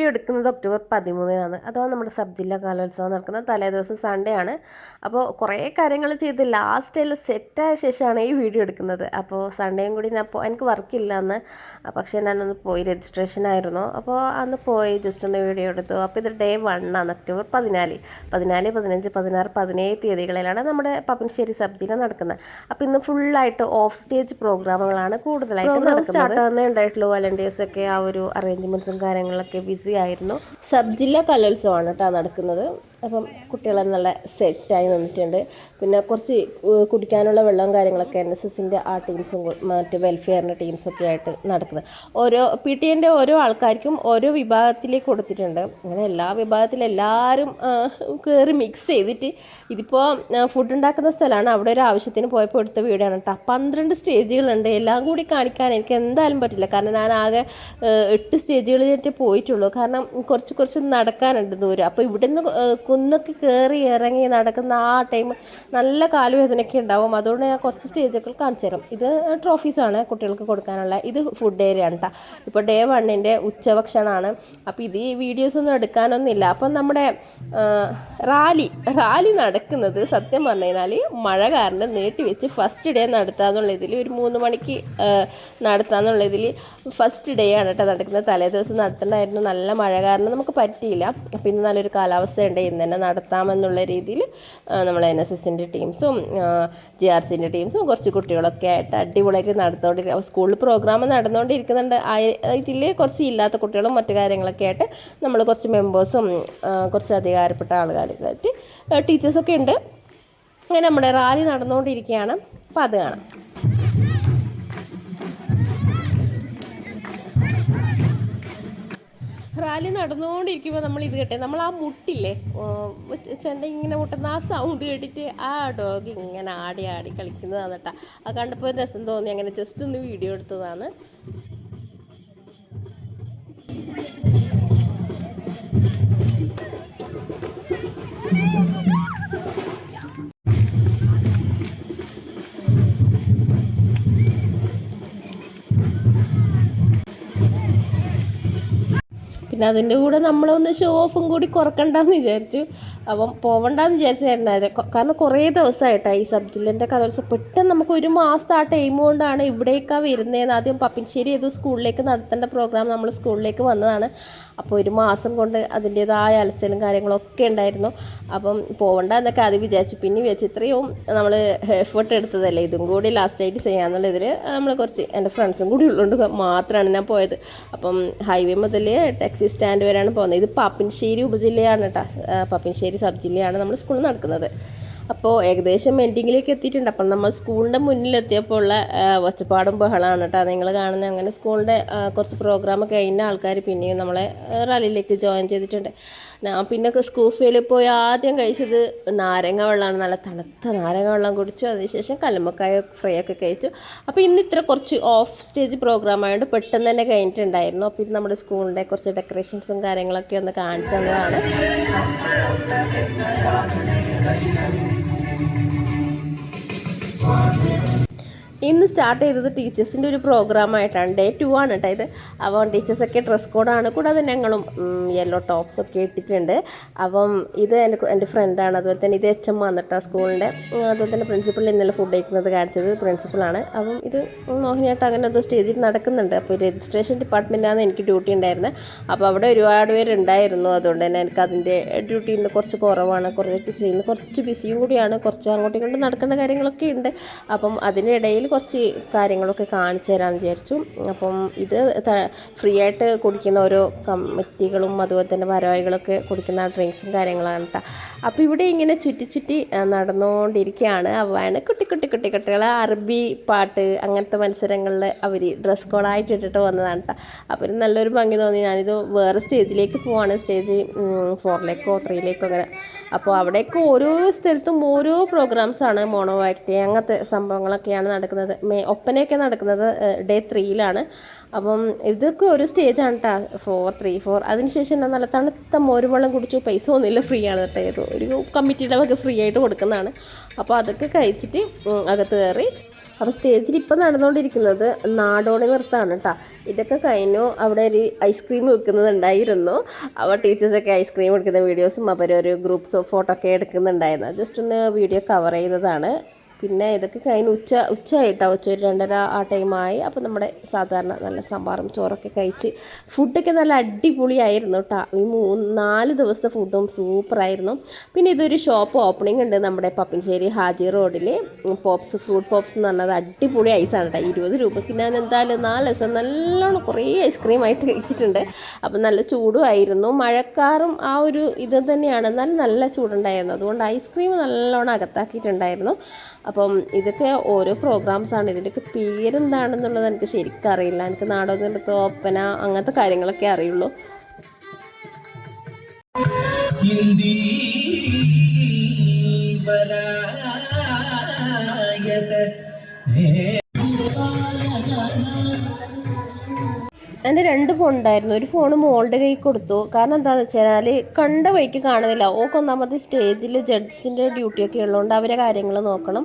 Video എടുക്കുന്നത് October പതിമൂന്നിനാണ്. അഥവാ നമ്മുടെ സബ് ജില്ലാ കലോത്സവം നടക്കുന്ന തലേദിവസം സൺഡേ ആണ്. അപ്പോൾ കുറേ കാര്യങ്ങൾ ചെയ്ത് ലാസ്റ്റിൽ സെറ്റായ ശേഷമാണ് ഈ വീഡിയോ എടുക്കുന്നത്. അപ്പോൾ സൺഡേയും കൂടി ഞാൻ എനിക്ക് വർക്കില്ല അന്ന്. പക്ഷേ ഞാനൊന്ന് പോയി രജിസ്ട്രേഷൻ ആയിരുന്നു. അപ്പോൾ അന്ന് പോയി ജസ്റ്റ് ഒന്ന് വീഡിയോ എടുത്തു. അപ്പോൾ ഇത് ഡേ വണ്ണാണ് ഒക്ടോബർ പതിനാല്. പതിനാല് പതിനഞ്ച് പതിനാറ് പതിനേഴ് തീയതികളിലാണ് നമ്മുടെ പപ്പൻശ്ശേരി സബ് ജില്ല നടക്കുന്നത്. അപ്പോൾ ഇന്ന് ഫുള്ളായിട്ട് ഓഫ് സ്റ്റേജ് പ്രോഗ്രാമുകളാണ് കൂടുതലായിട്ട് സ്റ്റാർട്ട് ആകുന്നേ ഉണ്ടായിട്ടുള്ളൂ. വലണ്ടേഴ്സ് ഒക്കെ ആ ഒരു അറേഞ്ച്മെന്റ്സും കാര്യങ്ങളൊക്കെ ബിസി ആയിരുന്നു. സബ് ജില്ലാ കലോത്സവമാണ് കേട്ടോ നടക്കുന്നത്. അപ്പം കുട്ടികളെ നല്ല സെറ്റായി നിന്നിട്ടുണ്ട്. പിന്നെ കുറച്ച് കുടിക്കാനുള്ള വെള്ളവും കാര്യങ്ങളൊക്കെ എൻ എസ് എസിന്റെ ആ ടീംസും മറ്റ് വെൽഫെയറിന്റെ ടീംസൊക്കെ ആയിട്ട് നടക്കുന്നത്. ഓരോ പി ടി എന്റെ ഓരോ ആൾക്കാർക്കും ഓരോ വിഭാഗത്തിലേക്ക് കൊടുത്തിട്ടുണ്ട്. അങ്ങനെ എല്ലാ വിഭാഗത്തിലും എല്ലാവരും കയറി മിക്സ് ചെയ്തിട്ട് ഇതിപ്പോൾ ഫുഡ് ഉണ്ടാക്കുന്ന സ്ഥലമാണ്. അവിടെ ഒരു ആവശ്യത്തിന് പോയപ്പോൾ എടുത്ത വീടാണ് കേട്ടോ. പന്ത്രണ്ട് സ്റ്റേജുകളുണ്ട്. എല്ലാം കൂടി കാണിക്കാൻ എനിക്ക് എന്തായാലും പറ്റില്ല. കാരണം ഞാൻ ആകെ എട്ട് സ്റ്റേജുകളിലേക്ക് പോയിട്ടുള്ളൂ. കാരണം കുറച്ച് കുറച്ച് നടക്കാനുണ്ട് ദൂരം. അപ്പോൾ ഇവിടുന്ന് കുന്നൊക്കെ കയറി ഇറങ്ങി നടക്കുന്ന ആ ടൈം നല്ല കാലുവേദനയൊക്കെ ഉണ്ടാവും. അതുകൊണ്ട് ഞാൻ കുറച്ച് സ്റ്റേജുകൾ കാണിച്ചു തരാം. ഇത് ട്രോഫീസാണ് കുട്ടികൾക്ക് കൊടുക്കാനുള്ള. ഇത് ഫുഡ് ഏരിയ ആണ് കേട്ടോ ഇപ്പോൾ ഡേ വണ്ണിന്റെ ഉച്ചഭക്ഷണമാണ്. അപ്പോൾ ഇത് ഈ വീഡിയോസൊന്നും എടുക്കാനൊന്നുമില്ല. അപ്പം നമ്മുടെ റാലി റാലി നടക്കുന്നത് സത്യം പറഞ്ഞു കഴിഞ്ഞാൽ മഴ കാരണം നീട്ടി വെച്ച് ഫസ്റ്റ് ഡേ നടത്താമെന്നുള്ള ഇതിൽ ഒരു മൂന്ന് മണിക്ക് നടത്താമെന്നുള്ള ഇതിൽ ഫസ്റ്റ് ഡേ ആണ് കേട്ടോ നടക്കുന്നത്. തലേ ദിവസം നല്ല മഴ കാരണം നമുക്ക് പറ്റിയില്ല. അപ്പോൾ ഇന്ന് നല്ലൊരു കാലാവസ്ഥയുണ്ട്. ഇന്ന് തന്നെ നടത്താമെന്നുള്ള രീതിയിൽ നമ്മൾ എൻ എസ് എസിന്റെ ടീംസും ജെ ആർ സിന്റെ ടീംസും കുറച്ച് കുട്ടികളൊക്കെ ആയിട്ട് അടിപൊളിയായിട്ട് നടന്നുകൊണ്ടിരിക്കുക സ്കൂളിൽ പ്രോഗ്രാം നടന്നുകൊണ്ടിരിക്കുന്നുണ്ട്. ഇതിൽ കുറച്ച് ഇല്ലാത്ത കുട്ടികളും മറ്റു കാര്യങ്ങളൊക്കെ ആയിട്ട് നമ്മൾ കുറച്ച് മെമ്പേഴ്സും കുറച്ച് അധികാരപ്പെട്ട ആൾക്കാരുമായിട്ട് ടീച്ചേഴ്സൊക്കെ ഉണ്ട്. അങ്ങനെ നമ്മുടെ റാലി നടന്നുകൊണ്ടിരിക്കുകയാണ്. അപ്പോൾ അത് കാണാം. റാലി നടന്നുകൊണ്ടിരിക്കുമ്പോൾ നമ്മൾ ഇത് കേട്ടെ? നമ്മൾ ആ മുട്ടില്ലേ? ചെണ്ട ഇങ്ങനെ മുട്ടുന്ന ആ സൗണ്ട് കേട്ടിട്ട് ആ ഡോഗ് ഇങ്ങനെ ആടി ആടി കളിക്കുന്നതാണ് കേട്ടോ ആ കണ്ടപ്പോൾ രസം തോന്നി. അങ്ങനെ ജസ്റ്റ് ഒന്ന് വീഡിയോ എടുത്തതാണ്. പിന്നെ അതിന്റെ കൂടെ നമ്മളൊന്ന് ഷോ ഓഫും കൂടി കുറക്കണ്ടെന്ന് വിചാരിച്ചു. അപ്പം പോവണ്ടെന്ന് വിചാരിച്ചായിരുന്നു കാരണം കുറേ ദിവസമായിട്ടാണ് ഈ സബ് ജില്ലേന്റെ കലോത്സവം പെട്ടെന്ന് നമുക്ക് ഒരു മാസത്തെ ആ ടൈം കൊണ്ടാണ് ഇവിടേക്കാണ് വരുന്നതെന്ന് ആദ്യം പപ്പിൻശ്ശേരി ഏതോ സ്കൂളിലേക്ക് നടത്തേണ്ട പ്രോഗ്രാം നമ്മൾ സ്കൂളിലേക്ക് വന്നതാണ്. അപ്പോൾ ഒരു മാസം കൊണ്ട് അതിന്റേതായ അലച്ചിലും കാര്യങ്ങളൊക്കെ ഉണ്ടായിരുന്നു. അപ്പം പോകണ്ട എന്നൊക്കെ അത് വിചാരിച്ചു. പിന്നെ വിചാരിച്ചു ഇത്രയും നമ്മൾ എഫേർട്ട് എടുത്തതല്ലേ? ഇതും കൂടി ലാസ്റ്റായിട്ട് ചെയ്യാന്നുള്ള ഇതിൽ നമ്മൾ കുറച്ച് എന്റെ ഫ്രണ്ട്സും കൂടി ഉള്ളതുകൊണ്ട് മാത്രമാണ് ഞാൻ പോയത്. അപ്പം ഹൈവേ മുതൽ ടാക്സി സ്റ്റാൻഡ് വരെയാണ് പോകുന്നത്. ഇത് പാപ്പിൻശ്ശേരി ഉപജില്ലയാണ് കേട്ടോ പാപ്പിൻശ്ശേരി സബ് ജില്ലയാണ് നമ്മൾ സ്കൂളിൽ നടക്കുന്നത്. അപ്പോൾ ഏകദേശം എൻഡിങ്ങിലേക്ക് എത്തിയിട്ടുണ്ട്. അപ്പം നമ്മൾ സ്കൂളിന്റെ മുന്നിലെത്തിയപ്പോൾ ഉള്ള ഒച്ചപ്പാടും ബഹളമാണ് കേട്ടോ. നിങ്ങൾ കാണുന്നത് അങ്ങനെ സ്കൂളിന്റെ കുറച്ച് പ്രോഗ്രാം കഴിഞ്ഞ ആൾക്കാർ പിന്നെയും നമ്മളെ റാലിയിലേക്ക് ജോയിൻ ചെയ്തിട്ടുണ്ട്. ഞാൻ പിന്നെ സ്കൂഫയിൽ പോയി ആദ്യം കഴിച്ചത് നാരങ്ങ വെള്ളമാണ് നല്ല തണുത്ത നാരങ്ങ വെള്ളം കുടിച്ചു. അതിനുശേഷം കല്ലുമ്മക്കായ ഫ്രൈ ഒക്കെ കഴിച്ചു. അപ്പോൾ ഇന്ന് ഇത്ര കുറച്ച് ഓഫ് സ്റ്റേജ് പ്രോഗ്രാം ആയതുകൊണ്ട് പെട്ടെന്ന് തന്നെ കഴിഞ്ഞിട്ടുണ്ടായിരുന്നു. അപ്പോൾ ഇത് നമ്മുടെ സ്കൂളിന്റെ കുറച്ച് ഡെക്കറേഷൻസും കാര്യങ്ങളൊക്കെ ഒന്ന് കാണിച്ചു തന്നതാണ്. ഇന്ന് സ്റ്റാർട്ട് ചെയ്തത് ടീച്ചേഴ്സിന്റെ ഒരു പ്രോഗ്രാം ആയിട്ടാണ്. ഡേ ടു ആണ് കേട്ടോ ഇത്. അപ്പം ടീച്ചേഴ്സൊക്കെ ഡ്രസ് കോഡാണ് കൂടാതെ ഞങ്ങളും യെല്ലോ ടോപ്സ് ഒക്കെ ഇട്ടിട്ടുണ്ട്. അപ്പം ഇത് എന്റെ എന്റെ ഫ്രണ്ടാണ് അതുപോലെ തന്നെ ഇത് എച്ച് എം വന്നിട്ടാണ് സ്കൂളിന്റെ അതുപോലെ തന്നെ പ്രിൻസിപ്പൾ ഇന്നലെ ഫുഡ് കഴിക്കുന്നത് കാണിച്ചത് പ്രിൻസിപ്പളാണ് അപ്പം ഇത് മോഹിനിയാട്ടം അങ്ങനെ എന്തോ സ്റ്റേജിൽ നടക്കുന്നുണ്ട്. അപ്പോൾ രജിസ്ട്രേഷൻ ഡിപ്പാർട്ട്മെന്റാണ് എനിക്ക് ഡ്യൂട്ടി ഉണ്ടായിരുന്നത് അപ്പോൾ അവിടെ ഒരുപാട് പേരുണ്ടായിരുന്നു. അതുകൊണ്ട് തന്നെ എനിക്ക് അതിന്റെ ഡ്യൂട്ടി ഇന്ന് കുറച്ച് കുറവാണ്. കുറച്ച് ചെയ്യുന്നത് കുറച്ച് ബിസിയും കൂടിയാണ്. കുറച്ച് അങ്ങോട്ടും ഇങ്ങോട്ടും നടക്കേണ്ട കാര്യങ്ങളൊക്കെ ഉണ്ട്. അപ്പം അതിനിടയിൽ കുറച്ച് കാര്യങ്ങളൊക്കെ കാണിച്ചു തരാമെന്ന് വിചാരിച്ചു. അപ്പം ഇത് ഫ്രീ ആയിട്ട് കുടിക്കുന്ന ഓരോ കമ്മിറ്റികളും അതുപോലെ തന്നെ ഭാരവാഹികളൊക്കെ കുടിക്കുന്ന ഡ്രിങ്ക്സും കാര്യങ്ങളാണ് കേട്ടോ അപ്പോൾ ഇവിടെ ഇങ്ങനെ ചുറ്റി ചുറ്റി നടന്നുകൊണ്ടിരിക്കുകയാണ് അവയാണ് കുട്ടി കുട്ടി കുട്ടി കുട്ടികൾ അറബി പാട്ട് അങ്ങനത്തെ മത്സരങ്ങളിൽ അവർ ഡ്രസ് കോഡായിട്ട് ഇട്ടിട്ട് വന്നതാണ് കേട്ടോ അപ്പോൾ നല്ലൊരു ഭംഗി തോന്നി. ഞാനിത് വേറെ സ്റ്റേജിലേക്ക് പോവാണ്. സ്റ്റേജ് ഫോറിലേക്കോ ത്രീയിലേക്കോ അങ്ങനെ അപ്പോൾ അവിടേക്ക് ഓരോ സ്ഥലത്തും ഓരോ പ്രോഗ്രാംസാണ് മോണോ ആക്ട് അങ്ങനത്തെ സംഭവങ്ങളൊക്കെയാണ് നടക്കുന്നത്. മേ ഒപ്പനയൊക്കെ നടക്കുന്നത് ഡേ ത്രീയിലാണ് അപ്പം ഇതൊക്കെ ഒരു സ്റ്റേജാണ് കേട്ടോ ഫോർ ത്രീ ഫോർ അതിനുശേഷം എന്നാൽ നല്ല തണുത്ത മോരുവെള്ളം കുടിച്ചു പൈസ ഒന്നുമില്ല ഫ്രീ ആണ് കേട്ടോ ഏതോ ഒരു കമ്മിറ്റിയുടെ ഒക്കെ ഫ്രീ ആയിട്ട് കൊടുക്കുന്നതാണ്. അപ്പോൾ അതൊക്കെ കഴിച്ചിട്ട് അകത്ത് കയറി അപ്പോൾ സ്റ്റേജിൽ ഇപ്പം നടന്നുകൊണ്ടിരിക്കുന്നത് നാടോടി നൃത്തമാണ് കേട്ടോ ഇതൊക്കെ കഴിഞ്ഞു. അവിടെ ഒരു ഐസ്ക്രീം വെക്കുന്നുണ്ടായിരുന്നു അപ്പോൾ ടീച്ചേഴ്സൊക്കെ ഐസ്ക്രീം എടുക്കുന്ന വീഡിയോസും അവർ ഗ്രൂപ്പ്സ് ഫോട്ടോ ഒക്കെ എടുക്കുന്നുണ്ടായിരുന്നു. ജസ്റ്റ് ഒന്ന് വീഡിയോ കവർ ചെയ്തതാണ്. പിന്നെ ഇതൊക്കെ കഴിഞ്ഞ് ഉച്ച ഉച്ചയായിട്ടാണ് ഉച്ച ഒരു രണ്ടര ആ ടൈമായി. അപ്പോൾ നമ്മുടെ സാധാരണ നല്ല സാമ്പാറും ചോറൊക്കെ കഴിച്ച് ഫുഡൊക്കെ നല്ല അടിപൊളിയായിരുന്നു കേട്ടോ. ഈ മൂന്ന് നാല് ദിവസത്തെ ഫുഡും സൂപ്പറായിരുന്നു. പിന്നെ ഇതൊരു ഷോപ്പ് ഓപ്പണിംഗ് ഉണ്ട് നമ്മുടെ പപ്പഞ്ചേരി ഹാജി റോഡിൽ പോപ്സ് ഫ്രൂട്ട് പോപ്സ് എന്ന് പറഞ്ഞത് അടിപൊളി ഐസാണ് കേട്ടോ. ഇരുപത് രൂപയ്ക്ക് ഞാൻ എന്തായാലും നാല് ദിവസം നല്ലോണം കുറേ ഐസ്ക്രീം ആയിട്ട് കഴിച്ചിട്ടുണ്ട്. അപ്പോൾ നല്ല ചൂടും ആയിരുന്നു മഴക്കാറും ആ ഒരു ഇത് തന്നെയാണ്. എന്നാലും നല്ല ചൂടുണ്ടായിരുന്നു. അതുകൊണ്ട് ഐസ്ക്രീം നല്ലോണം അകത്താക്കിയിട്ടുണ്ടായിരുന്നു. അപ്പം ഇതൊക്കെ ഓരോ പ്രോഗ്രാംസ് ആണ്. ഇതിന്റെയൊക്കെ പേരെന്താണെന്നുള്ളത് എനിക്ക് ശരിക്കും അറിയില്ല. എനിക്ക് നാടകം നൃത്തം ഒപ്പന അങ്ങനത്തെ കാര്യങ്ങളൊക്കെ അറിയുള്ളൂ. ഹിന്ദി എന്റെ രണ്ട് ഫോൺ ഉണ്ടായിരുന്നു. ഒരു ഫോൺ മോളുടെ കയ്യിൽ കൊടുത്തു. കാരണം എന്താണെന്ന് വെച്ചാൽ കണ്ട വഴിക്ക് കാണുന്നില്ല. ഓക്ക് ഒന്നാമത് സ്റ്റേജിൽ ജഡ്ജസിന്റെ ഡ്യൂട്ടിയൊക്കെ ഉള്ളതുകൊണ്ട് അവരെ കാര്യങ്ങൾ നോക്കണം.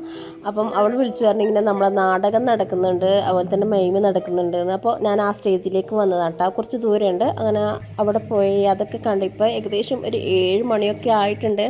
അപ്പം അവൾ വിളിച്ചു പറഞ്ഞു ഇങ്ങനെ നമ്മളെ നാടകം നടക്കുന്നുണ്ട്. അതുപോലെ തന്നെ മൈമ് നടക്കുന്നുണ്ട്. അപ്പോൾ ഞാൻ ആ സ്റ്റേജിലേക്ക് വന്നതാണ് കേട്ടോ കുറച്ച് ദൂരമുണ്ട് അങ്ങനെ അവിടെ പോയി. അതൊക്കെ കണ്ട് ഇപ്പോൾ ഏകദേശം ഒരു ഏഴ് മണിയൊക്കെ ആയിട്ടുണ്ട്.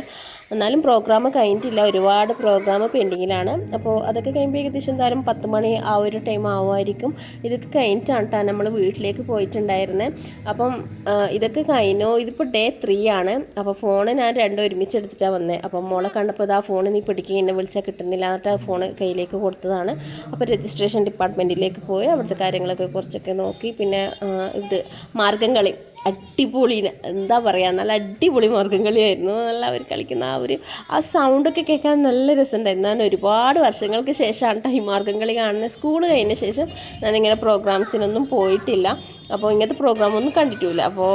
എന്നാലും പ്രോഗ്രാം കഴിഞ്ഞിട്ടില്ല. ഒരുപാട് പ്രോഗ്രാം പെൻഡിങ്ങിലാണ് അപ്പോൾ അതൊക്കെ കഴിയുമ്പോൾ ഏകദേശം എന്തായാലും പത്ത് മണി ആ ഒരു ടൈം ആവുമായിരിക്കും. ഇതൊക്കെ കഴിഞ്ഞിട്ടാണ് കേട്ടോ നമ്മൾ വീട്ടിലേക്ക് പോയിട്ടുണ്ടായിരുന്നത് അപ്പം ആ, ഇതൊക്കെ കഴിഞ്ഞു. ഇതിപ്പോൾ ഡേ ത്രീ ആണ്. അപ്പോൾ ഫോൺ ഞാൻ രണ്ടും ഒരുമിച്ച് എടുത്തിട്ടാണ് വന്നത് അപ്പം മോളെ കണ്ടപ്പോൾ ഇതാ ഫോൺ നീ പിടിക്കുക എന്നെ വിളിച്ചാൽ കിട്ടുന്നില്ല എന്നിട്ട് ആ ഫോൺ കയ്യിലേക്ക് കൊടുത്തതാണ്. അപ്പോൾ രജിസ്ട്രേഷൻ ഡിപ്പാർട്ട്മെന്റിലേക്ക് പോയി. അവിടുത്തെ കാര്യങ്ങളൊക്കെ കുറച്ചൊക്കെ നോക്കി. പിന്നെ ആ, ഇത് മാർഗം കളി അടിപൊളി എന്താ പറയുക നല്ല അടിപൊളി മാർഗം കളിയായിരുന്നു. നല്ല അവർ കളിക്കുന്ന ആ ഒരു ആ സൗണ്ടൊക്കെ കേൾക്കാൻ നല്ല രസമുണ്ടായിരുന്നു. ഞാൻ ഒരുപാട് വർഷങ്ങൾക്ക് ശേഷമാണ് ഈ മാർഗം കളി കാണുന്നത്. സ്കൂൾ കഴിഞ്ഞ ശേഷം ഞാനിങ്ങനെ പ്രോഗ്രാംസിനൊന്നും പോയിട്ടില്ല. അപ്പോൾ ഇങ്ങനത്തെ പ്രോഗ്രാമൊന്നും കണ്ടിട്ടില്ല. അപ്പോൾ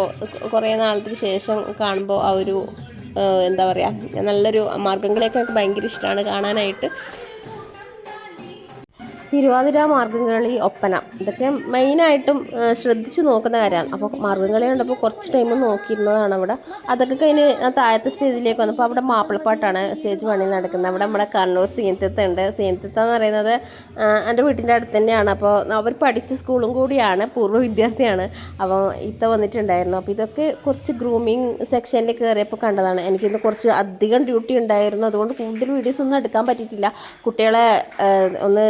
കുറേ നാളത്തിന് ശേഷം കാണുമ്പോൾ ആ ഒരു എന്താ പറയുക നല്ലൊരു മാർഗം കളിയൊക്കെ ഭയങ്കര ഇഷ്ടമാണ് കാണാനായിട്ട്. തിരുവാതിര മാർഗംകളി ഒപ്പന. ഇതൊക്കെ മെയിനായിട്ടും ശ്രദ്ധിച്ചു നോക്കുന്ന കാര്യമാണ്. അപ്പോൾ മാർഗംകളി കണ്ടപ്പോൾ കുറച്ച് ടൈം നോക്കിയിരുന്നതാണ് അവിടെ. അതൊക്കെ കഴിഞ്ഞ് താഴത്തെ സ്റ്റേജിലേക്ക് വന്നപ്പോൾ അവിടെ മാപ്പിളപ്പാട്ടാണ് സ്റ്റേജ് പണി നടക്കുന്നത്. അവിടെ നമ്മുടെ കണ്ണൂർ സീനത്തിത്ത ഉണ്ട്. സീനത്തിത്ത എന്ന് പറയുന്നത് എന്റെ വീട്ടിന്റെ അടുത്ത് തന്നെയാണ്. അപ്പോൾ അവർ പഠിച്ച സ്കൂളും കൂടിയാണ് പൂർവ വിദ്യാർത്ഥിയാണ്. അപ്പോൾ ഇത്ത വന്നിട്ടുണ്ടായിരുന്നു. അപ്പോൾ ഇതൊക്കെ കുറച്ച് ഗ്രൂമിങ് സെക്ഷനിൽ കയറിയപ്പോൾ കണ്ടതാണ്. എനിക്കിന്ന് കുറച്ച് അധികം ഡ്യൂട്ടി ഉണ്ടായിരുന്നു. അതുകൊണ്ട് കൂടുതൽ വീഡിയോസ് ഒന്നും എടുക്കാൻ പറ്റിയിട്ടില്ല. കുട്ടികളെ ഒന്ന്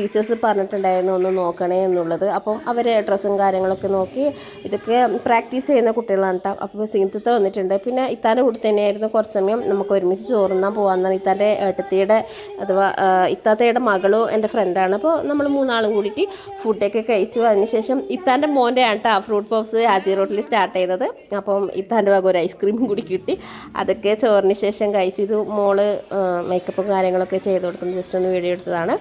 ടീച്ചേഴ്സ് പറഞ്ഞിട്ടുണ്ടായിരുന്നു ഒന്ന് നോക്കണേ എന്നുള്ളത്. അപ്പം അവർ ഡ്രസ്സും കാര്യങ്ങളൊക്കെ നോക്കി ഇതൊക്കെ പ്രാക്ടീസ് ചെയ്യുന്ന കുട്ടികളാണ് കേട്ടോ അപ്പോൾ സീനത്തത്തെ വന്നിട്ടുണ്ട്. പിന്നെ ഇത്താന്റെ കൂടെ തന്നെയായിരുന്നു കുറച്ച് സമയം നമുക്ക് ഒരുമിച്ച് ചോറുന്നാൻ പോകാമെന്നാണ് ഇത്താന്റെ ഏട്ടത്തിയുടെ അഥവാ ഇത്താത്തയുടെ മകളും എന്റെ ഫ്രണ്ടാണ്. അപ്പോൾ നമ്മൾ മൂന്നാളും കൂടിയിട്ട് ഫുഡൊക്കെ കഴിച്ചു. അതിനുശേഷം ഇത്താന്റെ മോന്റെ ആണ് കേട്ടോ ഫ്രൂട്ട് പോപ്സ് ആജി റോട്ടിൽ സ്റ്റാർട്ട് ചെയ്തത്. അപ്പം ഇത്താന്റെ വക ഒരു ഐസ്ക്രീമും കൂടി കിട്ടി. അതൊക്കെ ചോറിന് ശേഷം കഴിച്ചു. ഇത് മോൾ മേക്കപ്പും കാര്യങ്ങളൊക്കെ ചെയ്ത് കൊടുക്കുന്നത് ജസ്റ്റ് ഒന്ന് വീഡിയോ എടുത്തതാണ്.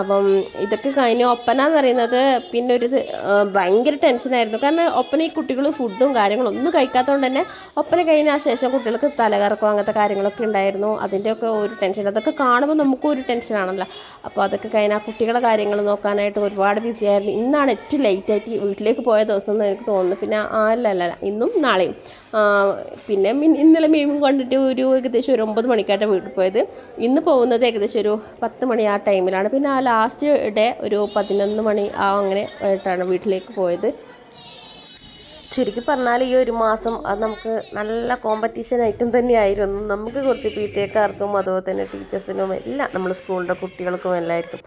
അപ്പം ഇതൊക്കെ കഴിഞ്ഞ് ഒപ്പന എന്ന് പറയുന്നത് പിന്നെ ഒരു ഭയങ്കര ടെൻഷനായിരുന്നു. കാരണം ഒപ്പന ഈ കുട്ടികൾ ഫുഡും കാര്യങ്ങളും ഒന്നും കഴിക്കാത്തതുകൊണ്ട് തന്നെ ഒപ്പന കഴിഞ്ഞ ശേഷം കുട്ടികൾക്ക് തലകറക്കോ അങ്ങനത്തെ കാര്യങ്ങളൊക്കെ ഉണ്ടായിരുന്നു. അതിന്റെയൊക്കെ ഒരു ടെൻഷൻ. അതൊക്കെ കാണുമ്പോൾ നമുക്കും ഒരു ടെൻഷനാണല്ലോ അപ്പോൾ അതൊക്കെ കഴിഞ്ഞാൽ ആ കുട്ടികളെ കാര്യങ്ങൾ നോക്കാനായിട്ട് ഒരുപാട് ബിസിയായിരുന്നു ഇന്നാണ് ഏറ്റവും ലേറ്റായിട്ട് വീട്ടിലേക്ക് പോയ ദിവസം എന്ന് എനിക്ക് തോന്നുന്നു. പിന്നെ ആ അല്ല അല്ല അല്ല. ഇന്നും നാളെയും. പിന്നെ ഇന്നലെ മീമും കണ്ടിട്ട് ഒരു ഏകദേശം ഒരു ഒമ്പത് മണിക്കായിട്ട് വീട്ടിൽ പോയത്. ഇന്ന് പോകുന്നത് ഏകദേശം ഒരു പത്ത് മണി ആ ടൈമിലാണ് പിന്നെ ആ ലാസ്റ്റ് ഡേ ഒരു പതിനൊന്ന് മണി ആ അങ്ങനെ ആയിട്ടാണ് വീട്ടിലേക്ക് പോയത്. ചുരുക്കി പറഞ്ഞാൽ ഈ ഒരു മാസം അത് നമുക്ക് നല്ല കോമ്പറ്റീഷൻ ഐറ്റം തന്നെയായിരുന്നു. നമുക്ക് കുറച്ച് പി ടി എക്കാർക്കും അതുപോലെ തന്നെ ടീച്ചേഴ്സിനും എല്ലാം നമ്മൾ സ്കൂളിന്റെ കുട്ടികൾക്കും എല്ലാവർക്കും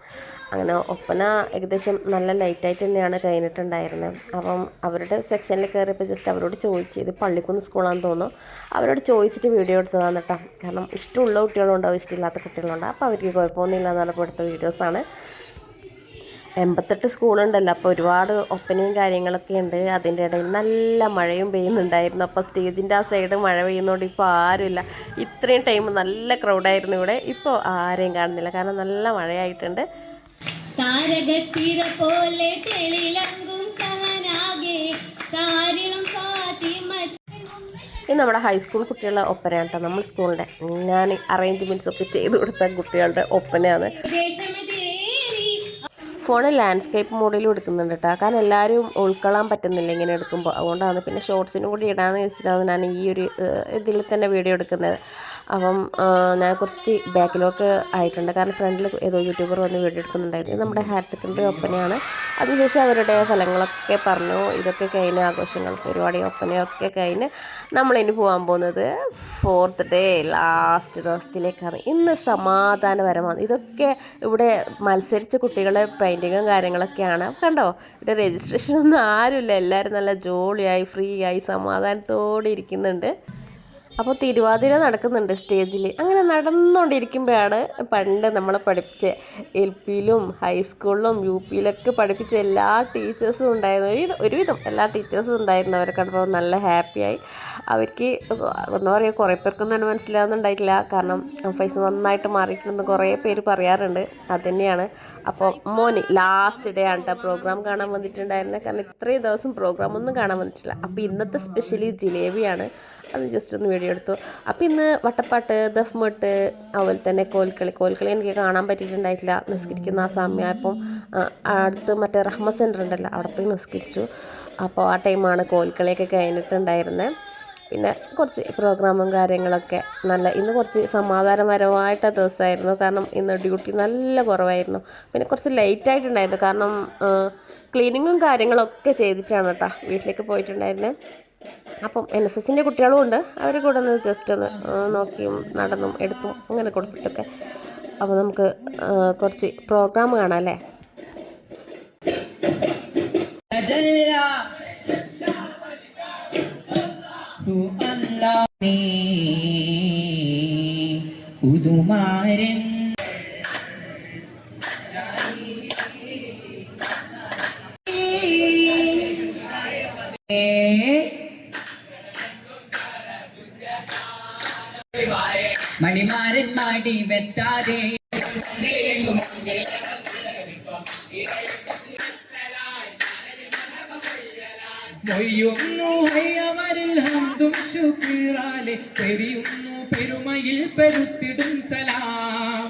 അങ്ങനെ ഒപ്പന ഏകദേശം നല്ല ലൈറ്റായിട്ട് തന്നെയാണ് കഴിഞ്ഞിട്ടുണ്ടായിരുന്നത്. അപ്പം അവരുടെ സെക്ഷനിൽ കയറിയപ്പോൾ ജസ്റ്റ് അവരോട് ചോദിച്ചു ഇത് പള്ളിക്കുന്ന് സ്കൂളാണെന്ന് തോന്നുന്നു. അവരോട് ചോദിച്ചിട്ട് വീഡിയോ എടുത്തതാണ് കേട്ടോ കാരണം ഇഷ്ടമുള്ള കുട്ടികളുണ്ടാവും ഇഷ്ടമില്ലാത്ത കുട്ടികളുണ്ടാവും. അപ്പോൾ അവർക്ക് കുഴപ്പമൊന്നുമില്ല എന്ന് പറഞ്ഞപ്പോൾ എടുത്ത വീഡിയോസാണ് എൺപത്തെട്ട് സ്കൂളുണ്ടല്ലോ. അപ്പോൾ ഒരുപാട് ഒപ്പനയും കാര്യങ്ങളൊക്കെ ഉണ്ട്. അതിന്റെ ഇടയിൽ നല്ല മഴയും പെയ്യുന്നുണ്ടായിരുന്നു അപ്പോൾ സ്റ്റേജിന്റെ ആ സൈഡ് മഴ പെയ്യുന്നതുകൊണ്ട് ഇപ്പോൾ ആരുമില്ല. ഇത്രയും ടൈം നല്ല ക്രൗഡായിരുന്നു ഇവിടെ. ഇപ്പോൾ ആരെയും കാണുന്നില്ല. കാരണം നല്ല മഴയായിട്ടുണ്ട്. താരകത്തിര പോലെ തെളിലങ്കും ഇത് നമ്മുടെ ഹൈസ്കൂൾ കുട്ടികളുടെ ഒപ്പനയാണ് കേട്ടോ നമ്മൾ സ്കൂളിന്റെ ഞാൻ അറേഞ്ച്മെന്റ്സ് ഒക്കെ ചെയ്ത് കൊടുത്ത കുട്ടികളുടെ ഒപ്പനയാണ്. ഫോണിൽ ലാൻഡ്സ്കേപ്പ് മോഡിലും എടുക്കുന്നുണ്ട് കേട്ടോ കാരണം എല്ലാവരും ഉൾക്കൊള്ളാൻ പറ്റുന്നില്ല ഇങ്ങനെ എടുക്കുമ്പോൾ അതുകൊണ്ടാണ് പിന്നെ ഷോർട്സിനും കൂടി ഇടാമെന്ന് വെച്ചിട്ടാണ് ഞാൻ ഈ ഒരു ഇതിൽ തന്നെ വീഡിയോ എടുക്കുന്നത്. അപ്പം ഞാൻ കുറച്ച് ബാക്കിലോട്ട് ആയിട്ടുണ്ട്. കാരണം ഫ്രണ്ടിൽ ഏതോ യൂട്യൂബർ വന്ന് വീഡിയോ എടുക്കുന്നുണ്ടായിരുന്നു. നമ്മുടെ ഹയർ സെക്കൻഡറി ഒപ്പനയാണ്. അതിനുശേഷം അവരുടെ ഫലങ്ങളൊക്കെ പറഞ്ഞു. ഇതൊക്കെ കഴിഞ്ഞ് ആഘോഷങ്ങൾ പരിപാടി ഒപ്പനയൊക്കെ കഴിഞ്ഞ് നമ്മളിനി പോകാൻ പോകുന്നത് ഫോർത്ത് ഡേ ലാസ്റ്റ് ദിവസത്തിലേക്കാണ്. ഇന്ന് സമാധാനപരമാണ്. ഇതൊക്കെ ഇവിടെ മത്സരിച്ച കുട്ടികളെ പെയിന്റിങ്ങും കാര്യങ്ങളൊക്കെയാണ്. കണ്ടോ? ഇവിടെ രജിസ്ട്രേഷൻ ഒന്നും ആരുമില്ല. എല്ലാവരും നല്ല ജോളിയായി ഫ്രീ ആയി സമാധാനത്തോടെ ഇരിക്കുന്നുണ്ട്. അപ്പോൾ തിരുവാതിര നടക്കുന്നുണ്ട് സ്റ്റേജിൽ അങ്ങനെ നടന്നുകൊണ്ടിരിക്കുമ്പോഴാണ് പണ്ട് നമ്മളെ പഠിപ്പിച്ച എൽ പിയിലും ഹൈസ്കൂളിലും യു പിയിലൊക്കെ പഠിപ്പിച്ച എല്ലാ ടീച്ചേഴ്സും ഉണ്ടായിരുന്നു ഒരുവിധം എല്ലാ ടീച്ചേഴ്സും ഉണ്ടായിരുന്നു കണ്ടപ്പോൾ നല്ല ഹാപ്പിയായി. അവർക്ക് എന്താ പറയുക കുറേ പേർക്കൊന്നും തന്നെ മനസ്സിലാവുന്നുണ്ടായിട്ടില്ല. കാരണം ഫൈസ് നന്നായിട്ട് മാറിയിട്ടുണ്ടെന്ന് കുറേ പേര് പറയാറുണ്ട്. അത് തന്നെയാണ്. അപ്പോൾ മോന് ലാസ്റ്റ് ഡേ ആണ് കേട്ടോ പ്രോഗ്രാം കാണാൻ വന്നിട്ടുണ്ടായിരുന്നത് കാരണം ഇത്രയും ദിവസം പ്രോഗ്രാം ഒന്നും കാണാൻ വന്നിട്ടില്ല. അപ്പോൾ ഇന്നത്തെ സ്പെഷ്യലി ജിലേബിയാണ്. അത് ജസ്റ്റ് ഒന്ന് വീഡിയോ എടുത്തു. അപ്പം ഇന്ന് വട്ടപ്പാട്ട് ദഫ്മട്ട് അതുപോലെ തന്നെ കോൽക്കളി. കോൽക്കളി എനിക്ക് കാണാൻ പറ്റിയിട്ടുണ്ടായിട്ടില്ല. നിസ്കരിക്കുന്ന ആ സമയമായപ്പം അടുത്ത് മറ്റേ റഹ്മ സെന്റർ ഉണ്ടല്ലോ അവിടെ പോയി നിസ്കരിച്ചു. അപ്പോൾ ആ ടൈമാണ് കോൽക്കളിയൊക്കെ കഴിഞ്ഞിട്ടുണ്ടായിരുന്നത് പിന്നെ കുറച്ച് പ്രോഗ്രാമും കാര്യങ്ങളൊക്കെ നല്ല ഇന്ന് കുറച്ച് സമാധാനപരമായിട്ട ദിവസമായിരുന്നു. കാരണം ഇന്ന് ഡ്യൂട്ടി നല്ല കുറവായിരുന്നു. പിന്നെ കുറച്ച് ലേറ്റായിട്ടുണ്ടായിരുന്നു. കാരണം ക്ലീനിങ്ങും കാര്യങ്ങളൊക്കെ ചെയ്തിട്ടാണ് കേട്ടോ വീട്ടിലേക്ക് പോയിട്ടുണ്ടായിരുന്നത് അപ്പം എൻ എസ് എസിന്റെ കുട്ടികളും ഉണ്ട്. അവർ കൂടെ ഒന്ന് ജസ്റ്റ് ഒന്ന് നോക്കിയും നടന്നും എടുത്തും അങ്ങനെ കൊടുത്തിട്ടൊക്കെ. അപ്പോൾ നമുക്ക് കുറച്ച് പ്രോഗ്രാം കാണാം അല്ലേ? അല്ലാഹ് പുതുമാരൻ. മണിമാരൻ മാടി വെത്താതെ. മൊയ്യുന്നു പെരുമയിൽ പെരുത്തിടും സലാം.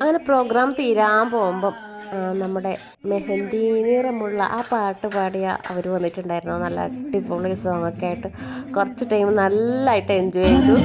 അങ്ങനെ പ്രോഗ്രാം തീരാൻ പോകുമ്പം നമ്മുടെ മെഹന്തി നിറമുള്ള ആ പാട്ട് പാടിയ അവർ വന്നിട്ടുണ്ടായിരുന്നു. നല്ല അടിപൊളി സോങ് ഒക്കെ ആയിട്ട് കുറച്ച് ടൈം നല്ലതായിട്ട് എൻജോയ് ചെയ്തു.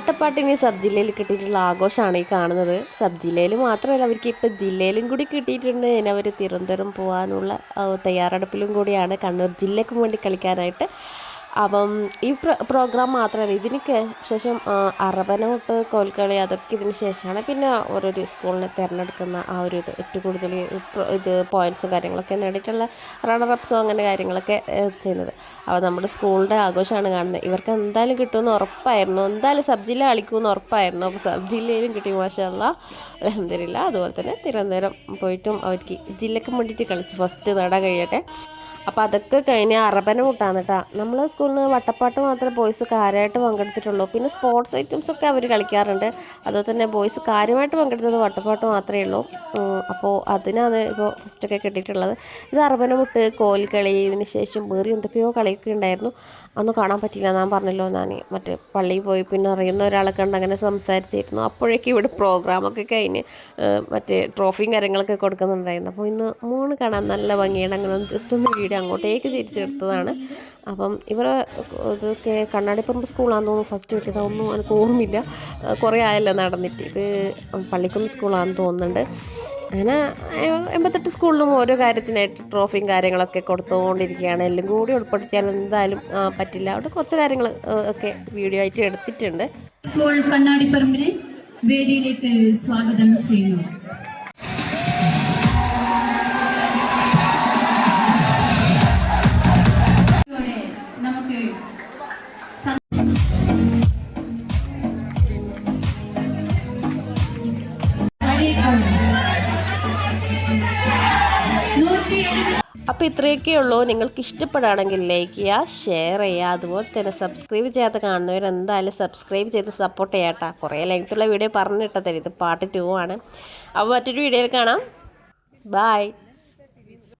വട്ടപ്പാട്ടിന് സബ് ജില്ലയിൽ കിട്ടിയിട്ടുള്ള ആഘോഷമാണ് ഈ കാണുന്നത്. സബ് ജില്ലയിൽ മാത്രമല്ല അവർക്ക് ഇപ്പം ജില്ലയിലും കൂടി കിട്ടിയിട്ടുണ്ട്. അവർ തിരുവനന്തപുരം പോകാനുള്ള തയ്യാറെടുപ്പിലും കൂടിയാണ്. കണ്ണൂർ ജില്ലയ്ക്ക് വേണ്ടി കളിക്കാനായിട്ട് അപ്പം ഈ പ്ര പ്രോഗ്രാം മാത്രമല്ല ഇതിന് ശേഷം അറബന അറബനോട്ട് കോൽക്കളി അതൊക്കെ ഇതിന് ശേഷമാണ് പിന്നെ ഓരോരു സ്കൂളിനെ തിരഞ്ഞെടുക്കുന്ന ആ ഒരു ഇത് ഏറ്റവും കൂടുതൽ ഇത് പോയിന്റ്സും കാര്യങ്ങളൊക്കെ നേടിയിട്ടുള്ള റണ്ണറപ്സോ അങ്ങനെ കാര്യങ്ങളൊക്കെ ചെയ്യുന്നത്. അപ്പോൾ നമ്മുടെ സ്കൂളിന്റെ ആഘോഷമാണ് കാണുന്നത്. ഇവർക്ക് എന്തായാലും കിട്ടുമെന്ന് ഉറപ്പായിരുന്നു. എന്തായാലും സബ് ജില്ല കളിക്കുമെന്ന് ഉറപ്പായിരുന്നു. അപ്പോൾ സബ് ജില്ലയിലും കിട്ടി മാഷല്ല അതുപോലെ തന്നെ തിരുവനന്തപുരം പോയിട്ടും അവർക്ക് ജില്ലക്ക് വേണ്ടിയിട്ട് കളിച്ചു. ഫസ്റ്റ് നേടാൻ കഴിയട്ടെ. അപ്പോൾ അതൊക്കെ കഴിഞ്ഞ് അറബന മുട്ടാണ് കേട്ടോ. നമ്മൾ സ്കൂളിൽ നിന്ന് വട്ടപ്പാട്ട് മാത്രമേ ബോയ്സ് കാര്യമായിട്ട് പങ്കെടുത്തിട്ടുള്ളൂ. പിന്നെ സ്പോർട്സ് ഐറ്റംസ് ഒക്കെ അവർ കളിക്കാറുണ്ട്. അതുപോലെ തന്നെ ബോയ്സ് കാര്യമായിട്ട് പങ്കെടുത്തത് വട്ടപ്പാട്ട് മാത്രമേ ഉള്ളൂ. അപ്പോൾ അതിനാണ് ഇപ്പോൾ ഫസ്റ്റൊക്കെ കിട്ടിയിട്ടുള്ളത്. ഇത് അറബന മുട്ട് കോൽക്കളി ഇതിന് ശേഷം വേറെ എന്തൊക്കെയോ കളിയൊക്കെ ഉണ്ടായിരുന്നു. അതൊന്നും കാണാൻ പറ്റില്ല ഞാൻ പറഞ്ഞല്ലോ ഞാൻ മറ്റേ പള്ളിയിൽ പോയി പിന്നെ അറിയുന്ന ഒരാളൊക്കെ ഉണ്ട് അങ്ങനെ സംസാരിച്ചിരുന്നു. അപ്പോഴേക്കും ഇവിടെ പ്രോഗ്രാമൊക്കെ കഴിഞ്ഞ് മറ്റേ ട്രോഫിയും കാര്യങ്ങളൊക്കെ കൊടുക്കുന്നുണ്ടായിരുന്നു. അപ്പോൾ ഇന്ന് മൂന്ന് കാണാൻ നല്ല ഭംഗിയാണ്. അങ്ങനെ ജസ്റ്റ് ഒന്ന് വീഡിയോ അങ്ങോട്ടേക്ക് തിരിച്ചെടുത്തതാണ്. അപ്പം ഇവരെ ഇതൊക്കെ കണ്ണാടിപ്പറമ്പ് സ്കൂളാണെന്ന് തോന്നുന്നു. ഫസ്റ്റ് വെച്ചത് ഒന്നും എനിക്ക് ഓർമ്മയില്ല. കുറേ ആയല്ലോ നടന്നിട്ട്. ഇത് പള്ളിക്കുന്ന് സ്കൂളാണെന്ന് തോന്നുന്നുണ്ട്. അങ്ങനെ എൺപത്തെട്ട് സ്കൂളിലും ഓരോ കാര്യത്തിനായിട്ട് ട്രോഫിയും കാര്യങ്ങളൊക്കെ കൊടുത്തുകൊണ്ടിരിക്കുകയാണ് എല്ലാം കൂടി ഉൾപ്പെടുത്തിയാൽ എന്തായാലും പറ്റില്ല. അവിടെ കുറച്ച് കാര്യങ്ങൾ ഒക്കെ വീഡിയോ ആയിട്ട് എടുത്തിട്ടുണ്ട്. സ്കൂൾ കണ്ണാടിപ്പറമ്പിനെ വേദിയിലേക്ക് സ്വാഗതം ചെയ്യുന്നു. അപ്പോൾ ഇത്രയൊക്കെ ഉള്ളൂ. നിങ്ങൾക്ക് ഇഷ്ടപ്പെടുകയാണെങ്കിൽ ലൈക്ക് ചെയ്യുക ഷെയർ ചെയ്യുക. അതുപോലെ തന്നെ സബ്സ്ക്രൈബ് ചെയ്യാത്ത കാണുന്നവർ എന്തായാലും സബ്സ്ക്രൈബ് ചെയ്ത് സപ്പോർട്ട് ചെയ്യട്ടാ കുറേ ലെങ്ത്തുള്ള വീഡിയോ പറഞ്ഞിട്ടതല്ലേ ഇത് പാർട്ട് ടു ആണ്. അപ്പോൾ മറ്റൊരു വീഡിയോയിൽ കാണാം. ബായ്